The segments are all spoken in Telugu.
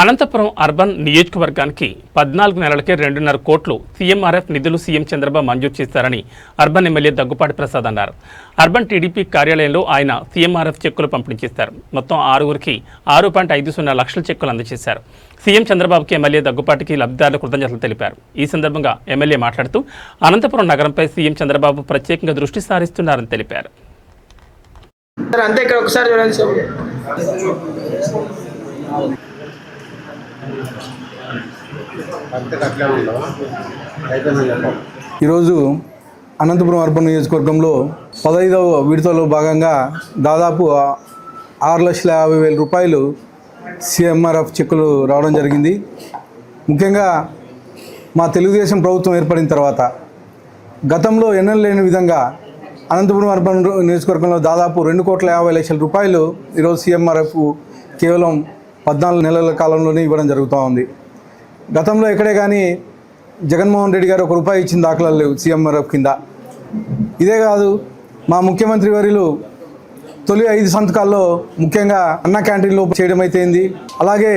అనంతపురం అర్బన్ నియోజకవర్గానికి పద్నాలుగు నెలలకే రెండున్నర కోట్లు సీఎంఆర్ఎఫ్ నిధులు సీఎం చంద్రబాబు మంజూరు చేశారని అర్బన్ ఎమ్మెల్యే దగ్గుపాటి ప్రసాద్ అన్నారు. అర్బన్ టీడీపీ కార్యాలయంలో ఆయన సీఎంఆర్ఎఫ్ చెక్కులు పంపిణీ చేశారు మొత్తం ఆరుగురికి ఆరు పాయింట్ ఐదు సున్నా లక్షల చెక్కులు అందజేశారు. సీఎం చంద్రబాబుకి ఎమ్మెల్యే దగ్గుపాటికి లబ్ధిదారులు కృతజ్ఞతలు తెలిపారు. ఈ సందర్భంగా ఎమ్మెల్యే మాట్లాడుతూ అనంతపురం నగరంపై సీఎం చంద్రబాబు ప్రత్యేకంగా దృష్టి సారిస్తున్నారని తెలిపారు. అంతే ఇక్కడ ఒకసారి చూడండి. ఈరోజు అనంతపురం అర్బన్ నియోజకవర్గంలో పదహైదవ విడతలో భాగంగా దాదాపు ఆరు లక్షల యాభై వేల రూపాయలు సిఎంఆర్ఎఫ్ చెక్కులు రావడం జరిగింది. ముఖ్యంగా మా తెలుగుదేశం ప్రభుత్వం ఏర్పడిన తర్వాత గతంలో ఎన్నెల లేని విధంగా అనంతపురం అర్బన్ నియోజకవర్గంలో దాదాపు రెండు కోట్ల యాభై లక్షల రూపాయలు ఈరోజు సీఎంఆర్ఎఫ్ కేవలం పద్నాలుగు నెలల కాలంలోనే ఇవ్వడం జరుగుతూ ఉంది. గతంలో ఎక్కడే కానీ జగన్మోహన్ రెడ్డి గారు ఒక రూపాయి ఇచ్చిన దాఖలాలు లేవు సీఎంఆర్ఎఫ్ కింద. ఇదే కాదు మా ముఖ్యమంత్రి వర్యులు తొలి ఐదు సంతకాల్లో ముఖ్యంగా అన్న క్యాంటీన్లో చేయడం అయితేంది. అలాగే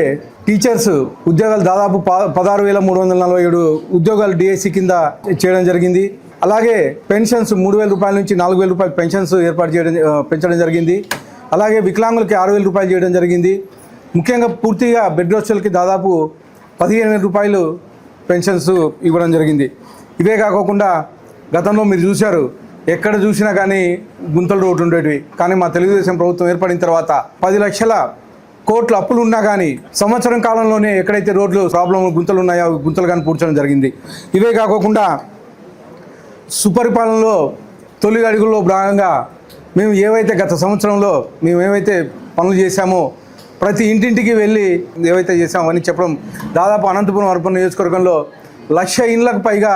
టీచర్స్ ఉద్యోగాలు దాదాపు పదహారు వేల మూడు వందల నలభై ఏడు ఉద్యోగాలు డిఎస్సి కింద చేయడం జరిగింది. అలాగే పెన్షన్స్ మూడు వేల రూపాయల నుంచి నాలుగు వేల రూపాయల పెన్షన్స్ ఏర్పాటు చేయడం పెంచడం జరిగింది. అలాగే వికలాంగులకి ఆరు వేల రూపాయలు చేయడం జరిగింది. ముఖ్యంగా పూర్తిగా బెడ్ రెస్టులకి దాదాపు పదిహేను వేల రూపాయలు పెన్షన్స్ ఇవ్వడం జరిగింది. ఇవే కాకోకుండా గతంలో మీరు చూశారు ఎక్కడ చూసినా కానీ గుంతల రోడ్లు ఉండేటివి. కానీ మా తెలుగుదేశం ప్రభుత్వం ఏర్పడిన తర్వాత పది లక్షల కోట్ల అప్పులు ఉన్నా కానీ సంవత్సరం కాలంలోనే ఎక్కడైతే రోడ్లు ప్రాబ్లం గుంతలు ఉన్నాయో అవి గుంతలు కానీ పూడ్చడం జరిగింది. ఇవే కాకోకుండా సుపరిపాలనలో తొలి అడుగుల్లో భాగంగా మేము ఏవైతే గత సంవత్సరంలో మేము ఏవైతే పనులు చేశామో ప్రతి ఇంటింటికి వెళ్ళి ఏవైతే చేశామో అని చెప్పడం దాదాపు అనంతపురం అర్బన్ నియోజకవర్గంలో లక్ష ఇండ్లకు పైగా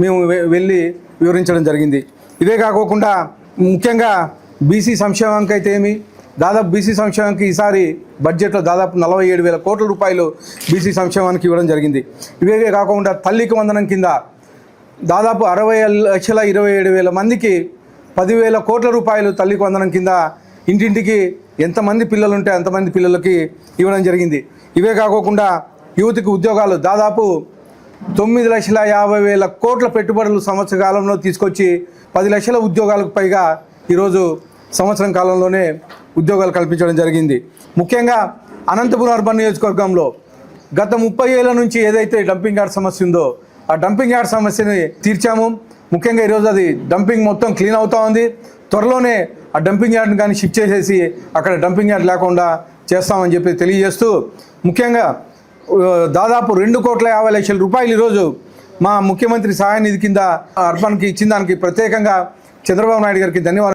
మేము వె- వెళ్ళి వివరించడం జరిగింది. ఇవే కాకోకుండా ముఖ్యంగా బీసీ సంక్షేమానికి అయితే ఏమి దాదాపు బీసీ సంక్షేమానికి ఈసారి బడ్జెట్లో దాదాపు నలభై ఏడు వేల కోట్ల రూపాయలు బీసీ సంక్షేమానికి ఇవ్వడం జరిగింది. ఇవేవే కాకుండా తల్లికి వందనం కింద దాదాపు అరవై లక్షల ఇరవై ఏడు వేల మందికి పదివేల కోట్ల రూపాయలు తల్లికి వందనం కింద ఇంటింటికి ఎంతమంది పిల్లలు ఉంటే అంతమంది పిల్లలకి ఇవ్వడం జరిగింది. ఇవే కాకోకుండా యువతికి ఉద్యోగాలు దాదాపు తొమ్మిది లక్షల యాభై వేల కోట్ల పెట్టుబడులు సంవత్సర కాలంలో తీసుకొచ్చి పది లక్షల ఉద్యోగాలకు పైగా ఈరోజు సంవత్సరం కాలంలోనే ఉద్యోగాలు కల్పించడం జరిగింది. ముఖ్యంగా అనంతపురం అర్బన్ నియోజకవర్గంలో గత ముప్పై ఏళ్ళ నుంచి ఏదైతే డంపింగ్ యార్డ్ సమస్య ఉందో ఆ డంపింగ్ యార్డ్ సమస్యని తీర్చాము. ముఖ్యంగా ఈరోజు అది డంపింగ్ మొత్తం క్లీన్ అవుతూ ఉంది. త్వరలోనే ఆ డంపింగ్ యార్డ్ని కానీ షిఫ్ట్ చేసేసి అక్కడ డంపింగ్ యార్డ్ లేకుండా చేస్తామని చెప్పి తెలియజేస్తూ ముఖ్యంగా దాదాపు రెండు కోట్ల యాభై లక్షల రూపాయలు ఈరోజు మా ముఖ్యమంత్రి సహాయ నిధి కింద అర్బన్కి ఇచ్చిన దానికి ప్రత్యేకంగా చంద్రబాబు నాయుడు గారికి ధన్యవాదాలు.